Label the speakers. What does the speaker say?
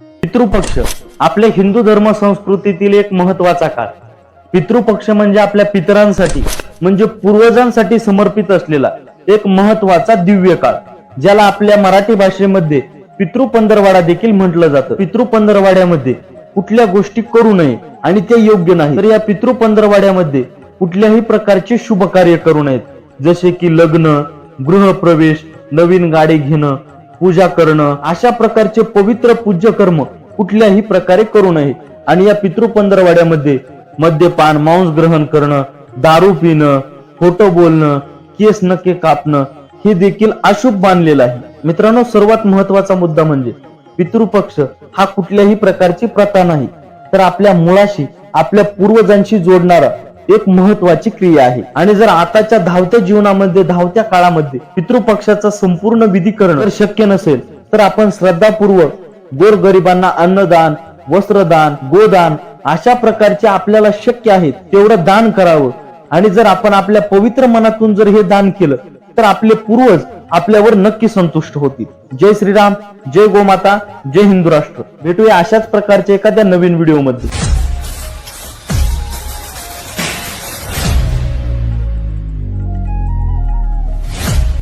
Speaker 1: पितृपक्ष आपल्या हिंदू धर्म संस्कृतीतील एक महत्त्वाचा काळ. पितृपक्ष म्हणजे आपल्या पितरांसाठी म्हणजे पूर्वजांसाठी समर्पित असलेला एक महत्त्वाचा दिव्य काळ ज्याला आपल्या मराठी भाषेमध्ये पितृपंधरवाडा देखील म्हटलं जातं. पितृपंधरवाड्यामध्ये कुठल्या गोष्टी करू नये आणि ते योग्य नाही तर या पितृपंधरवाड्यामध्ये कुठल्याही प्रकारचे शुभ कार्य करू नयेत. जसे की लग्न गृहप्रवेश नवीन गाडी घेणं पूजा करणं अशा प्रकारचे पवित्र पूज्य कर्म कुठल्याही प्रकारे करू नये. आणि या पितृपंधरवाड्यामध्ये मद्यपान मांस ग्रहण करणं दारू पिणं खोटं बोलणं केस नके कापणं हे देखील अशुभ मानलेलं आहे. मित्रांनो सर्वात महत्त्वाचा मुद्दा म्हणजे पितृपक्ष हा कुठल्याही प्रकारची प्रथा नाही. तर आपल्या मुळाशी आपल्या पूर्वजांशी जोडणारा एक महत्वाची क्रिया आहे. आणि जर आताच्या धावत्या जीवनामध्ये धावत्या काळामध्ये पितृपक्षाचा संपूर्ण विधी करणं शक्य नसेल तर आपण श्रद्धापूर्वक गोरगरिबांना अन्नदान वस्त्रदान गोदान अशा प्रकारचे आपल्याला शक्य आहे तेवढं दान करावं. आणि जर आपण आपल्या पवित्र मनातून जर हे दान केलं तर आपले पूर्वज आपल्यावर नक्की संतुष्ट होतील. जय श्रीराम जय गोमाता जय हिंदू राष्ट्र. भेटूया अशाच प्रकारच्या एखाद्या नवीन व्हिडिओमध्ये.